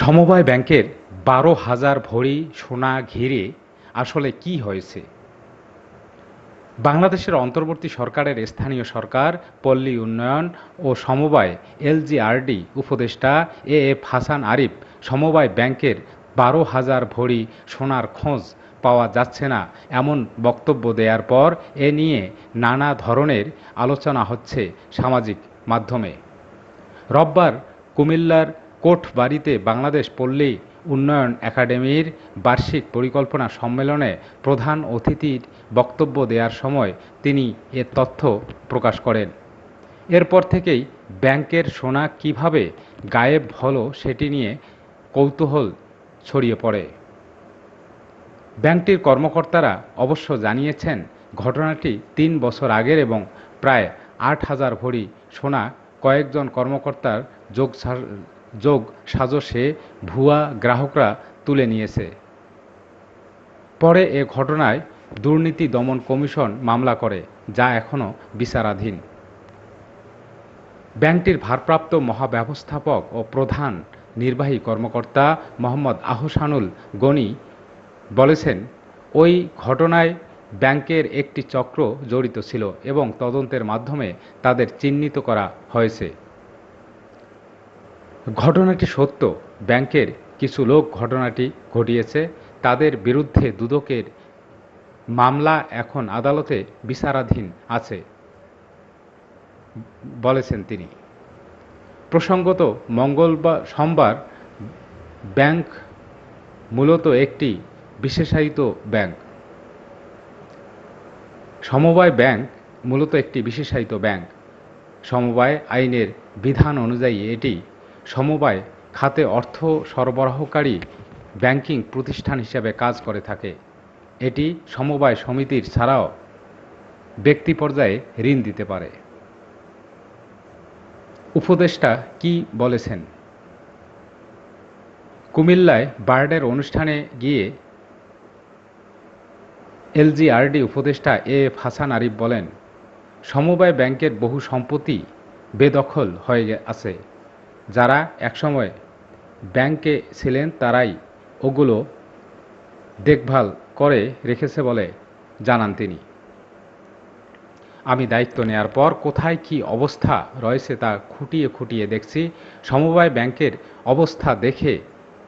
সমবায় ব্যাংকের বারো হাজার ভরি সোনা ঘিরে আসলে কি হয়েছে? বাংলাদেশের অন্তর্বর্তী সরকারের স্থানীয় সরকার, পল্লী উন্নয়ন ও সমবায় এলজিআরডি উপদেষ্টা এ এফ হাসান আরিফ সমবায় ব্যাংকের বারো হাজার ভরি সোনার খোঁজ পাওয়া যাচ্ছে না এমন বক্তব্য দেওয়ার পর এ নিয়ে নানা ধরনের আলোচনা হচ্ছে সামাজিক মাধ্যমে। রোববার কুমিল্লার কোটবাড়িতে বাংলাদেশ পল্লী উন্নয়ন একাডেমির বার্ষিক পরিকল্পনা সম্মেলনে প্রধান অতিথির বক্তব্য দেওয়ার সময় তিনি এ তথ্য প্রকাশ করেন। এরপর থেকেই ব্যাংকের সোনা কীভাবে গায়েব হলো সেটি নিয়ে কৌতূহল ছড়িয়ে পড়ে। ব্যাংকটির কর্মকর্তারা অবশ্য জানিয়েছেন, ঘটনাটি তিন বছর আগের এবং প্রায় আট হাজার ভরি সোনা কয়েকজন কর্মকর্তার যোগ যোগ, সাজসে ভুয়া গ্রাহকরা তুলে নিয়েছে। পরে এ ঘটনায় দুর্নীতি দমন কমিশন মামলা করে, যা এখনও বিচারাধীন। ব্যাংকটির ভারপ্রাপ্ত মহাব্যবস্থাপক ও প্রধান নির্বাহী কর্মকর্তা মোহাম্মদ আহসানুল গনি বলেছেন, ওই ঘটনায় ব্যাংকের একটি চক্র জড়িত ছিল এবং তদন্তের মাধ্যমে তাদের চিহ্নিত করা হয়েছে। ঘটনাটি সত্য। ব্যাংকের কিছু লোক ঘটনাটি ঘটিয়েছে। তাদের বিরুদ্ধে দুদকের মামলা এখন আদালতে বিচারাধীন আছে, বলেছেন তিনি। প্রসঙ্গত, মঙ্গলবার, সোমবার ব্যাংক মূলত একটি বিশেষায়িত ব্যাংক। সমবায় ব্যাংক মূলত একটি বিশেষায়িত ব্যাংক। সমবায় আইনের বিধান অনুযায়ী এটি সমবায় খাতে অর্থ সরবরাহকারী ব্যাংকিং প্রতিষ্ঠান হিসেবে কাজ করে থাকে। এটি সমবায় সমিতির ছাড়াও ব্যক্তি পর্যায়ে ঋণ দিতে পারে। উপদেষ্টা কি বলেছেন? কুমিল্লায় বার্ডের অনুষ্ঠানে গিয়ে এলজিআরডি উপদেষ্টা এ এফ হাসান আরিফ বলেন, সমবায় ব্যাংকের বহু সম্পত্তি বেদখল হয়ে আছে যারা একসময় ব্যাংকে ছিলেন তারাই ওগুলো দেখভাল করে রেখেছে বলে জানান তিনি। আমি দায়িত্ব নেয়ার পর কোথায় কি অবস্থা রয়েছে তা খুঁটিয়ে খুঁটিয়ে দেখছি। সমবায় ব্যাংকের অবস্থা দেখে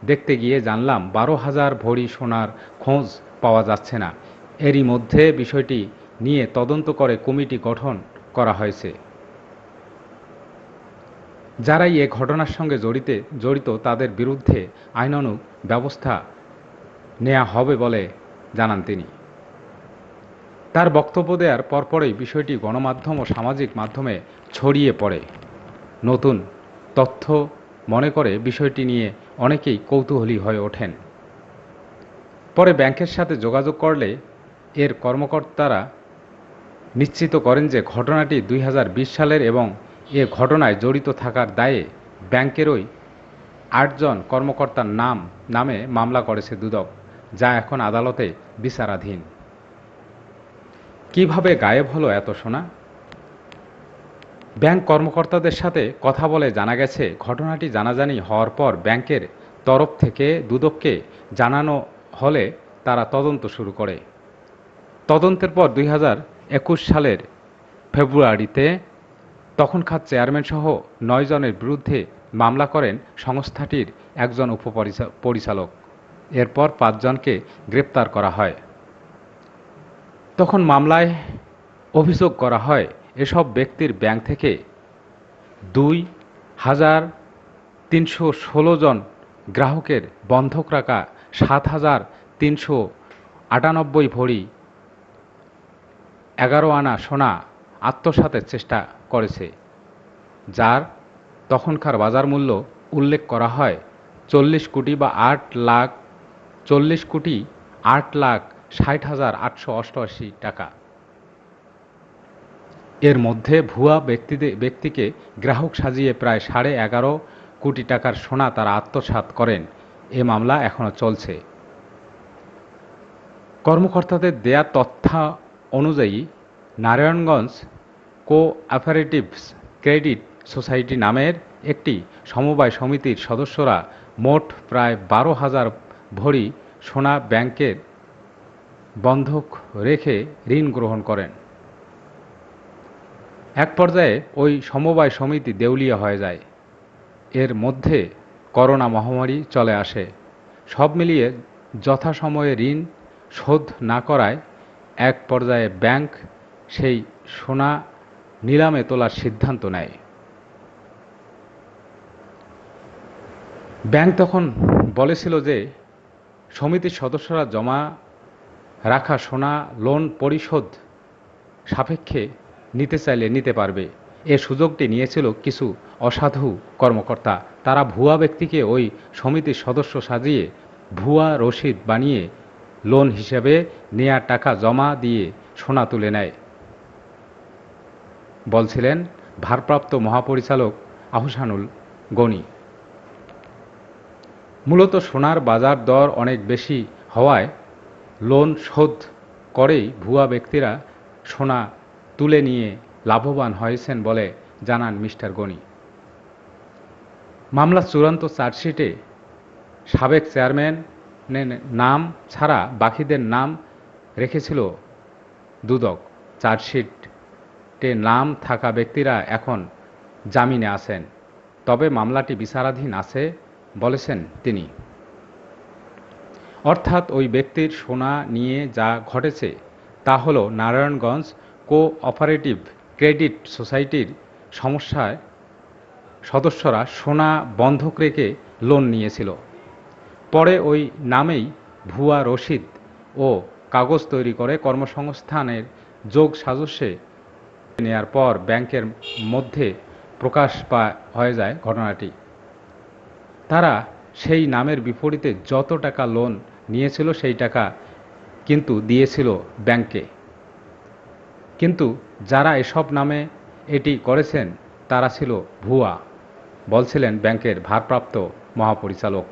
দেখতে গিয়ে জানলাম বারো হাজার ভরি সোনার খোঁজ পাওয়া যাচ্ছে না। এরই মধ্যে বিষয়টি নিয়ে তদন্ত করে কমিটি গঠন করা হয়েছে। যারাই এ ঘটনার সঙ্গে জড়িতে, জড়িত তাদের বিরুদ্ধে আইনানুগ ব্যবস্থা নেওয়া হবে বলে জানান তিনি। তার বক্তব্য দেওয়ার পরপরই বিষয়টি গণমাধ্যম ও সামাজিক মাধ্যমে ছড়িয়ে পড়ে। নতুন তথ্য মনে করে বিষয়টি নিয়ে অনেকেই কৌতূহলী হয়ে ওঠেন। পরে ব্যাংকের সাথে যোগাযোগ করলে এর কর্মকর্তারা নিশ্চিত করেন যে ঘটনাটি দুই হাজার বিশ সালের এবং এ ঘটনায় জড়িত থাকার দায়ে ব্যাংকেরই আটজন কর্মকর্তার নাম, নামে মামলা করেছে দুদক, যা এখন আদালতে বিচারাধীন। কীভাবে গায়েব হলো এত সোনা? ব্যাংক কর্মকর্তাদের সাথে কথা বলে জানা গেছে, ঘটনাটি জানাজানি হওয়ার পর ব্যাংকের তরফ থেকে দুদককে জানানো হলে তারা তদন্ত শুরু করে। তদন্তের পর দুই সালের ফেব্রুয়ারিতে তখনকার চেয়ারম্যান সহ নয় জনের বিরুদ্ধে মামলা করেন সংস্থাটির একজন উপপরিচা- পরিচালক। এরপর পাঁচজনকে গ্রেপ্তার করা হয়। তখন মামলায় অভিযোগ করা হয়, এসব ব্যক্তির ব্যাংক থেকে দুই হাজার তিনশো ষোলো জন গ্রাহকের বন্ধক রাখা সাত হাজার তিনশো আটানব্বই ভরি এগারো আনা সোনা আত্মসাতের চেষ্টা করেছে, যার তখনকার বাজার মূল্য উল্লেখ করা হয় চল্লিশ কোটি বা আট লাখ, চল্লিশ কোটি আট লাখ ষাট হাজার আটশো অষ্টআশি টাকা। এর মধ্যে ভুয়া ব্যক্তিদের ব্যক্তিকে গ্রাহক সাজিয়ে প্রায় সাড়ে এগারো কোটি টাকার সোনা তারা আত্মসাৎ করেন। এ মামলা এখনও চলছে। কর্মকর্তাদের দেয়া তথ্য অনুযায়ী Narayanganj cooperatives credit society নামের একটি সমবায় সমিতির সদস্যরা মোট প্রায় বারো হাজার ভরি সোনা ব্যাংকের বন্ধক রেখে ঋণ গ্রহণ করেন। এক পর্যায়ে ওই সমবায় সমিতি দেউলিয়া হয়ে যায়। এর মধ্যে করোনা মহামারী চলে আসে। সব মিলিয়ে যথাসময়ে ঋণ শোধ না করায় এক পর্যায়ে ব্যাংক সেই সোনা নিলামে তোলার সিদ্ধান্ত নেয়। ব্যাংক তখন বলেছিল যে, সমিতির সদস্যরা জমা রাখা সোনা লোন পরিশোধ সাপেক্ষে নিতে চাইলে নিতে পারবে। এ সুযোগটি নিয়েছিল কিছু অসাধু কর্মকর্তা। তারা ভুয়া ব্যক্তিকে ওই সমিতির সদস্য সাজিয়ে ভুয়া রসিদ বানিয়ে লোন হিসেবে নেয়া টাকা জমা দিয়ে সোনা তুলে নেয়। বলছিলেন, ভারপ্রাপ্ত মহাপরিচালক আহসানুল গনি। মূলত সোনার বাজার দর অনেক বেশি হওয়ায় লোন শোধ করেই ভুয়া ব্যক্তিরা সোনা তুলে নিয়ে লাভবান হয়েছেন বলে জানান মিস্টার গনি। মামলার চূড়ান্ত চার্জশিটে সাবেক চেয়ারম্যান নাম ছাড়া বাকিদের নাম রেখেছিল দুদক চার্জশিটে নাম থাকা ব্যক্তিরা এখন জামিনে আছেন। তবে মামলাটি বিচারাধীন আছে বলেছেন তিনি। অর্থাৎ ওই ব্যক্তির সোনা নিয়ে যা ঘটেছে তা হল নারায়ণগঞ্জ কো অপারেটিভ ক্রেডিট সোসাইটির সমস্যায় সদস্যরা সোনা বন্ধক রেখে লোন নিয়েছিল। পরে ওই নামেই ভুয়া রসিদ ও কাগজ তৈরি করে কর্মসংস্থানের যোগ সাজস্যে নেয়ার পর ব্যাংকের মধ্যে প্রকাশ পা হয়ে যায় ঘটনাটি। তারা সেই নামের বিপরীতে যত টাকা লোন নিয়েছিল সেই টাকা কিন্তু দিয়েছিল ব্যাংকে। কিন্তু যারা এসব নামে এটি করেছেন তারা ছিল ভুয়া, বলছিলেন ব্যাংকের ভারপ্রাপ্ত মহাপরিচালক।